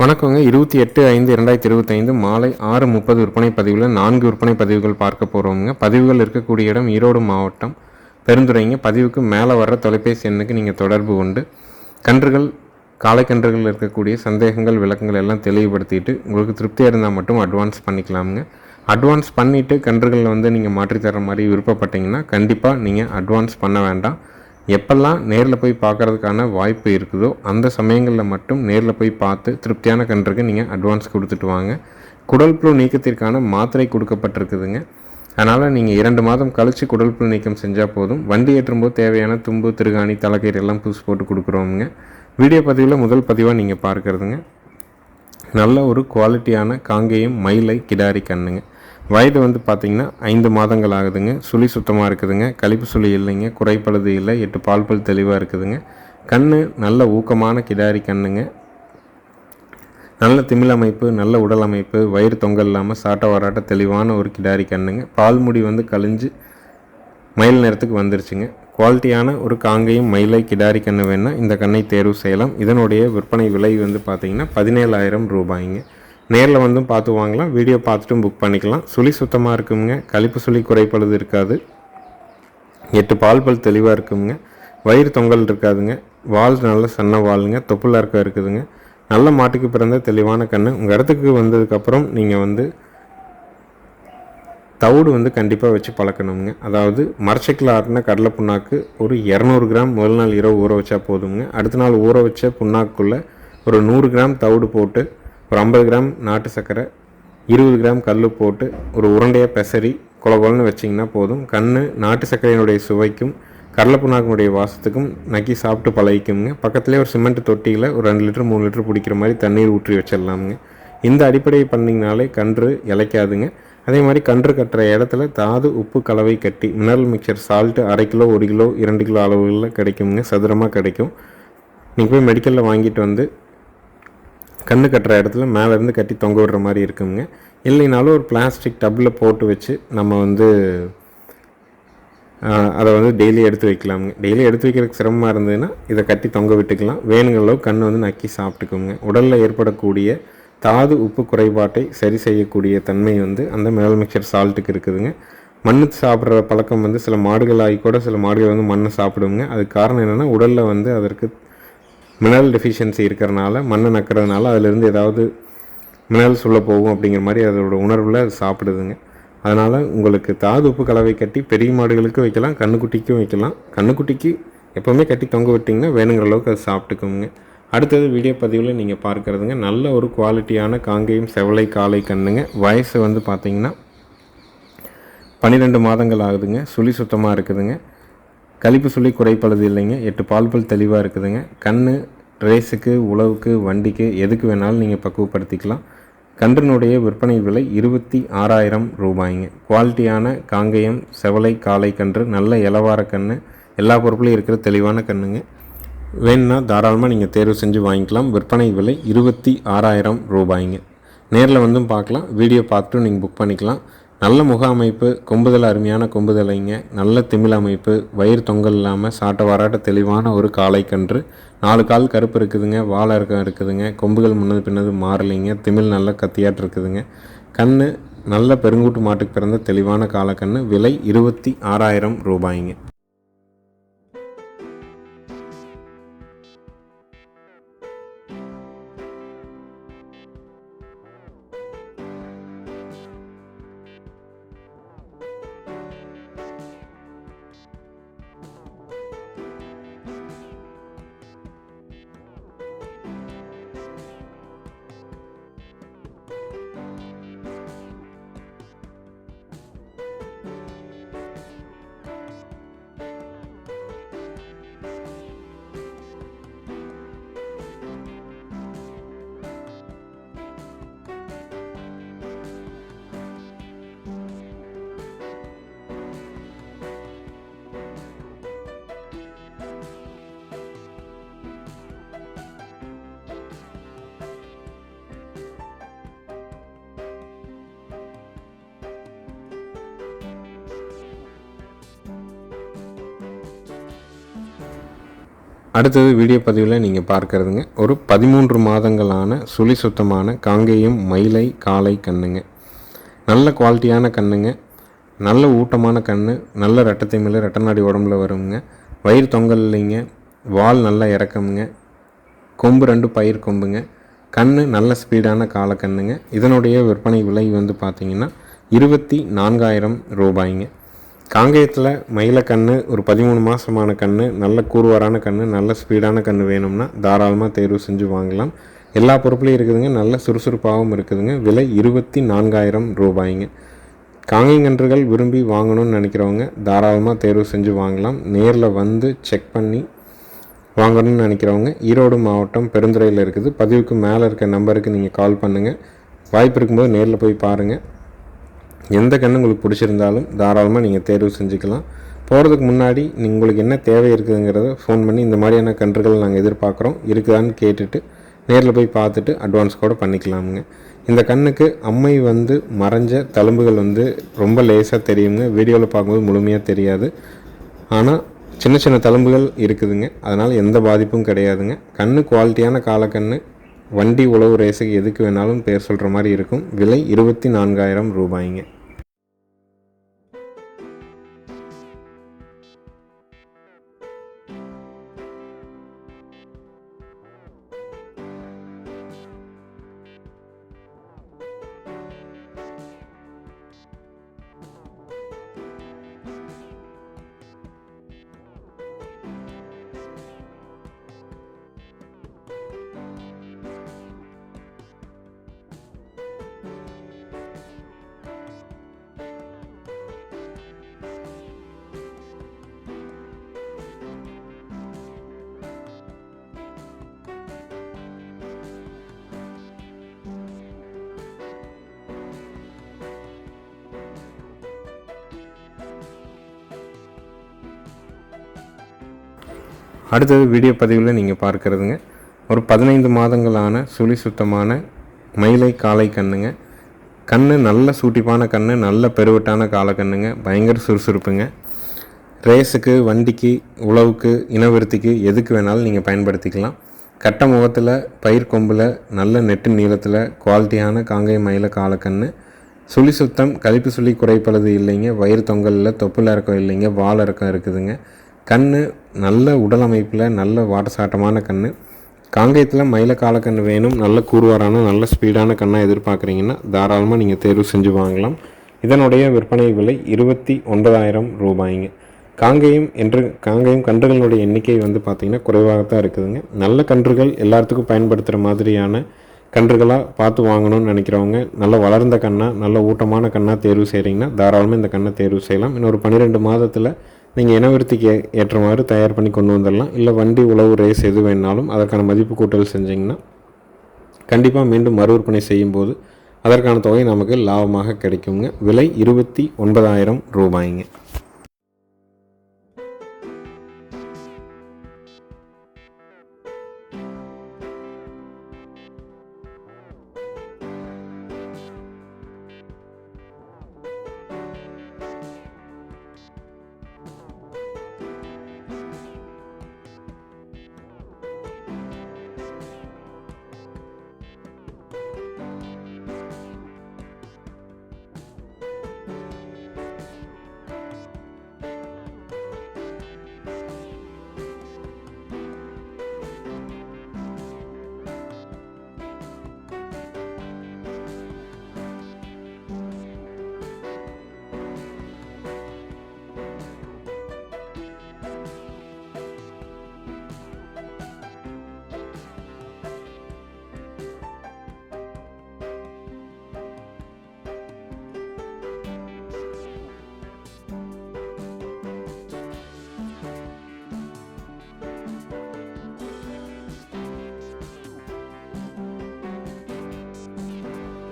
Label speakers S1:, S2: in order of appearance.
S1: வணக்கங்க. இருபத்தி எட்டு ஐந்து இரண்டாயிரத்தி இருபத்தைந்து மாலை ஆறு முப்பது விற்பனை பதிவில் நான்கு விற்பனை பதிவுகள் பார்க்க போகிறோமுங்க பதிவுகள் இருக்கக்கூடிய இடம் ஈரோடு மாவட்டம் பெருந்துறைங்க. பதிவுக்கு மேலே வர்ற தொலைபேசி எண்ணுக்கு நீங்கள் தொடர்பு கொண்டு கன்றுகள் காலைக்கன்றுகள் இருக்கக்கூடிய சந்தேகங்கள் விளக்கங்கள் எல்லாம் தெளிவுபடுத்திட்டு உங்களுக்கு திருப்தியாக இருந்தால் மட்டும் அட்வான்ஸ் பண்ணிக்கலாமுங்க. அட்வான்ஸ் பண்ணிவிட்டு கன்றுகளில் வந்து நீங்கள் மாற்றித்தர மாதிரி விருப்பப்பட்டீங்கன்னா கண்டிப்பாக நீங்கள் அட்வான்ஸ் பண்ண வேண்டாம். எப்பெல்லாம் நேரில் போய் பார்க்கறதுக்கான வாய்ப்பு இருக்குதோ அந்த சமயங்களில் மட்டும் நேரில் போய் பார்த்து திருப்தியான கன்றுக்கு நீங்கள் அட்வான்ஸ் கொடுத்துட்டு வாங்க. குடல் புழு நீக்கத்திற்கான மாத்திரை கொடுக்கப்பட்டிருக்குதுங்க. அதனால் நீங்கள் இரண்டு மாதம் கழித்து குடல் புழு நீக்கம் செஞ்சால் போதும். வண்டி ஏற்றும்போது தேவையான தும்பு திருகாணி தலைக்கீர் எல்லாம் புதுசு போட்டு கொடுக்குறோமுங்க. வீடியோ பதிவில் முதல் பதிவாக நீங்கள் பார்க்குறதுங்க. நல்ல ஒரு குவாலிட்டியான காங்கேயம் மயிலை கிடாரி கண்ணுங்க. வயது வந்து பார்த்திங்கன்னா ஐந்து மாதங்கள் ஆகுதுங்க. சுழி சுத்தமாக இருக்குதுங்க. கழிப்பு சுழி இல்லைங்க. குறைப்பழுது இல்லை. எட்டு பால் பல் தெளிவாக இருக்குதுங்க. கண் நல்ல ஊக்கமான கிடாரி கண்ணுங்க. நல்ல திமிழ் அமைப்பு நல்ல உடல் அமைப்பு வயிறு தொங்கல் இல்லாமல் சாட்ட வராட்ட தெளிவான ஒரு கிடாரி கண்ணுங்க. பால் முடி வந்து கழிஞ்சு மயில் நேரத்துக்கு வந்துருச்சுங்க. குவாலிட்டியான ஒரு காங்கையும் மயிலை கிடாரி கண்ணு வேணால் இந்த கண்ணை தேர்வு செய்யலாம். இதனுடைய விற்பனை விலை வந்து பார்த்திங்கன்னா பதினேழாயிரம் ரூபாய்ங்க. நேரில் வந்தும் பார்த்து வாங்கலாம். வீடியோ பார்த்துட்டும் புக் பண்ணிக்கலாம். சுழி சுத்தமாக இருக்குங்க கழிப்பு சுழி குறைப்படுது இருக்காது. எட்டு பால் பல் தெளிவாக இருக்குங்க வயிறு தொங்கல் இருக்காதுங்க. வால் நல்ல சன்ன வாளுங்க தொப்புல இருக்க இருக்குதுங்க. நல்ல மாட்டுக்கு பிறந்த தெளிவான கன்று உங்கள் இடத்துக்கு வந்ததுக்கப்புறம் நீங்கள் வந்து தவிடு வந்து கண்டிப்பாக வச்சு பழக்கணுங்க. அதாவது மரச்சக்கில் ஆட்டின கடலை புண்ணாக்கு ஒரு இரநூறு கிராம் முதல் நாள் இரவு ஊற வச்சா போதுங்க அடுத்த நாள் ஊற வச்ச புண்ணாக்குள்ளே ஒரு நூறு கிராம் தவிடு போட்டு ஒரு ஐம்பது கிராம் நாட்டு சர்க்கரை இருபது கிராம் கல் போட்டு ஒரு உருண்டையாக பெசரி கொல கொலன்னு வச்சிங்கன்னா போதும். கண் நாட்டு சர்க்கரையினுடைய சுவைக்கும் கடலப்புண்ணாக்கினுடைய வாசத்துக்கும் நக்கி சாப்பிட்டு பழகிக்குங்க பக்கத்துலேயே ஒரு சிமெண்ட் தொட்டியில் ஒரு ரெண்டு லிட்டர் மூணு லிட்டர் பிடிக்கிற மாதிரி தண்ணீர் ஊற்றி வச்சிடலாமுங்க. இந்த அடிப்படையை பண்ணிங்கனாலே கன்று இலைக்காதுங்க அதே மாதிரி கன்று கட்டுற இடத்துல தாது உப்பு கலவை கட்டி மினரல் மிக்சர் சால்ட்டு அரை கிலோ ஒரு கிலோ இரண்டு கிலோ அளவுகளில் கிடைக்குங்க சதுரமாக கிடைக்கும். நீங்கள் போய் மெடிக்கலில் வாங்கிட்டு வந்து கண்ணு கட்டுற இடத்துல மேலேருந்து கட்டி தொங்க விடுற மாதிரி இருக்குங்க. இல்லைனாலும் ஒரு பிளாஸ்டிக் டப்பில் போட்டு வச்சு நம்ம வந்து அதை வந்து டெய்லி எடுத்து வைக்கலாமுங்க. டெய்லி எடுத்து வைக்கிறதுக்கு சிரமமாக இருந்ததுன்னா இதை கட்டி தொங்க விட்டுக்கலாம். வேணுங்கிற அளவு கண் வந்து நக்கி சாப்பிட்டுக்கோங்க. உடலில் ஏற்படக்கூடிய தாது உப்பு குறைபாட்டை சரி செய்யக்கூடிய தன்மை வந்து அந்த மினரல் மிக்சர் சால்ட்டுக்கு இருக்குதுங்க. மண்ணு சாப்பிட்ற பழக்கம் வந்து சில மாடுகள் ஆகி கூட சில மாடுகள் வந்து மண்ணை சாப்பிடுங்க. அதுக்கு காரணம் என்னென்னா உடலில் வந்து அதற்கு மினரல் டெஃபிஷியன்சி இருக்கிறனால மண்ணை நக்கிறதுனால அதிலிருந்து ஏதாவது மினரல்ஸ் உள்ளே போகும் அப்படிங்கிற மாதிரி அதோட உணர்வில் அது சாப்பிடுதுங்க. அதனால் உங்களுக்கு தாது உப்பு கலவை கட்டி பெரிய மாடுகளுக்கும் வைக்கலாம் கண்ணுக்குட்டிக்கும் வைக்கலாம். கண்ணுக்குட்டிக்கு எப்போவுமே கட்டி தொங்க விட்டிங்கன்னா வேணுங்கிற அளவுக்கு அது சாப்பிட்டுக்கோங்க. அடுத்தது வீடியோ பதிவில் நீங்கள் பார்க்குறதுங்க நல்ல ஒரு குவாலிட்டியான காங்கேயம் செவலை காலை கண்ணுங்க. வயசு வந்து பார்த்திங்கன்னா பன்னிரெண்டு மாதங்கள் ஆகுதுங்க. சுழி சுத்தமாக இருக்குதுங்க. கழிப்பு சொல்லி குறைப்பளது இல்லைங்க. எட்டு பால் பல் தெளிவாக இருக்குதுங்க. கண் ரேஸுக்கு உழவுக்கு வண்டிக்கு எதுக்கு வேணாலும் நீங்கள் பக்குவப்படுத்திக்கலாம். கன்றினுடைய விற்பனை விலை இருபத்தி ஆறாயிரம் ரூபாய்ங்க. குவாலிட்டியான காங்கேயம் செவலை காளை கன்று நல்ல இலவார கன்று எல்லா பொருட்களையும் இருக்கிற தெளிவான கன்றுங்க வேணும்னா தாராளமாக நீங்கள் தேர்வு செஞ்சு வாங்கிக்கலாம். விற்பனை விலை இருபத்தி ஆறாயிரம் ரூபாய்ங்க. நேரில் வந்தும் பார்க்கலாம். வீடியோ பார்த்துட்டு நீங்கள் புக் பண்ணிக்கலாம். நல்ல முக அமைப்பு கொம்புதல் அருமையான கொம்புதலைங்க நல்ல திமிழ் அமைப்பு வயிறு தொங்கல் இல்லாமல் சாட்ட வராட்ட தெளிவான ஒரு காளைக்கன்று நாலு கால் கருப்பு இருக்குதுங்க வாழை இருக்கம் இருக்குதுங்க கொம்புகள் முன்னது பின்னது மாறலைங்க திமிழ் நல்ல கத்தியாட்டு இருக்குதுங்க. கண் நல்ல பெருங்கூட்டு மாட்டுக்கு பிறந்த தெளிவான காலக்கன்று விலை இருபத்தி ஆறாயிரம் ரூபாய்ங்க. அடுத்தது வீடியோ பதிவில் நீங்கள் பார்க்கறதுங்க. ஒரு பதிமூன்று மாதங்களான சுழி சுத்தமான காங்கேயம் மயிலை காலை கண்ணுங்க. நல்ல குவாலிட்டியான கண்ணுங்க. நல்ல ஊட்டமான கண் நல்ல ரெட்டத்தை மேலே ரெட்டநாடி உடம்புல வருங்க. வயிறு தொங்கல் இல்லைங்க. வால் நல்லா இறக்கமுங்க. கொம்பு ரெண்டு பயிர் கொம்புங்க. கண் நல்ல ஸ்பீடான காலக்கண்ணுங்க. இதனுடைய விற்பனை விலை வந்து பார்த்திங்கன்னா இருபத்தி நான்காயிரம் ரூபாய்ங்க. காங்கேயத்தில் மயில கன்று ஒரு பதிமூணு மாதமான கன்று நல்ல கூறுவாரான கன்று நல்ல ஸ்பீடான கன்று வேணும்னா தாராளமாக தேர்வு செஞ்சு வாங்கலாம். எல்லா பொறுப்புலையும் இருக்குதுங்க. நல்ல சுறுசுறுப்பாகவும் இருக்குதுங்க. விலை இருபத்தி நான்காயிரம் ரூபாய்ங்க. காங்கேயங்கன்றுகள் விரும்பி வாங்கணும்னு நினைக்கிறவங்க தாராளமாக தேர்வு செஞ்சு வாங்கலாம். நேரில் வந்து செக் பண்ணி வாங்கணும்னு நினைக்கிறவங்க ஈரோடு மாவட்டம் பெருந்துறையில் இருக்குது. பதிவுக்கு மேலே இருக்க நம்பருக்கு நீங்கள் கால் பண்ணுங்கள் வாய்ப்பு இருக்கும்போது நேரில் போய் பாருங்கள் எந்த கன்று உங்களுக்கு பிடிச்சிருந்தாலும் தாராளமாக நீங்கள் தேர்வு செஞ்சுக்கலாம். போகிறதுக்கு முன்னாடி உங்களுக்கு என்ன தேவை இருக்குதுங்கிறத ஃபோன் பண்ணி இந்த மாதிரியான கன்றுகள் நாங்கள் எதிர்பார்க்குறோம். இருக்குதான்னு கேட்டுட்டு நேரில் போய் பார்த்துட்டு அட்வான்ஸ் கூட பண்ணிக்கலாமுங்க. இந்த கண்ணுக்கு அம்மை வந்து மறைஞ்ச தழும்புகள் வந்து ரொம்ப லேசாக தெரியுங்க. வீடியோவில் பார்க்கும்போது முழுமையாக தெரியாது. ஆனால் சின்ன சின்ன தழும்புகள் இருக்குதுங்க. அதனால் எந்த பாதிப்பும் கிடையாதுங்க. கண்ணு குவாலிட்டியான காலக்கண்ணு. வண்டி உழவு ரேஸுக்கு எதுக்கு வேணாலும் பேர் சொல்கிற மாதிரி இருக்கும். விலை இருபத்தி நான்காயிரம் ரூபாய்ங்க. அடுத்தது வீடியோ பதிவில் நீங்கள் பார்க்குறதுங்க. ஒரு பதினைந்து மாதங்களான சுழி சுத்தமான மயிலை காளை கண்ணுங்க. கண் நல்ல சூட்டிப்பான கண் நல்ல பெருவட்டான காலை கண்ணுங்க. பயங்கர சுறுசுறுப்புங்க. ரேஸுக்கு வண்டிக்கு உழவுக்கு இனவிருத்திக்கு எதுக்கு வேணாலும் நீங்கள் பயன்படுத்திக்கலாம். கட்ட முகத்தில் பயிர் கொம்பில் நல்ல நெட்டு நீளத்தில் குவாலிட்டியான காங்கை மயில காலக்கண்ணு சுழி சுத்தம் கழிப்பு சுழி குறைப்பளது இல்லைங்க. வயிறு தொங்கலில் தொப்புல இறக்கம் இல்லைங்க. வால் இறக்கம் இருக்குதுங்க. கண் நல்ல உடல் அமைப்பில் நல்ல வாட்டசாட்டமான கண் காங்கேயத்தில் மயில காலக்கண் வேணும். நல்ல கூறுவாரான நல்ல ஸ்பீடான கண்ணாக எதிர்பார்க்குறீங்கன்னா தாராளமாக நீங்கள் தேர்வு செஞ்சு வாங்கலாம். இதனுடைய விற்பனை விலை இருபத்தி ஒன்பதாயிரம் ரூபாய்ங்க. காங்கேயம் என்று காங்கேயம் கன்றுகளுடைய எண்ணிக்கை வந்து பார்த்திங்கன்னா குறைவாகத்தான் இருக்குதுங்க. நல்ல கன்றுகள் எல்லாத்துக்கும் பயன்படுத்துகிற மாதிரியான கன்றுகளாக பார்த்து வாங்கணும்னு நினைக்கிறவங்க நல்ல வளர்ந்த கண்ணாக நல்ல ஊட்டமான கண்ணாக தேர்வு செய்கிறீங்கன்னா தாராளமாக இந்த கண்ணை தேர்வு செய்யலாம். இன்னொரு பன்னிரெண்டு மாதத்தில் நீங்கள் இனவிருத்திக்கு ஏற்றமாறு தயார் பண்ணி கொண்டு வந்துடலாம். இல்லை வண்டி உழவு ரேஸ் எது வேணாலும் அதற்கான மதிப்பு கூட்டல் செஞ்சிங்கன்னா கண்டிப்பாக மீண்டும் மறு விற்பனை செய்யும்போது அதற்கான தொகை நமக்கு லாபமாக கிடைக்குங்க. விலை இருபத்தி ஒன்பதாயிரம் ரூபாய்ங்க.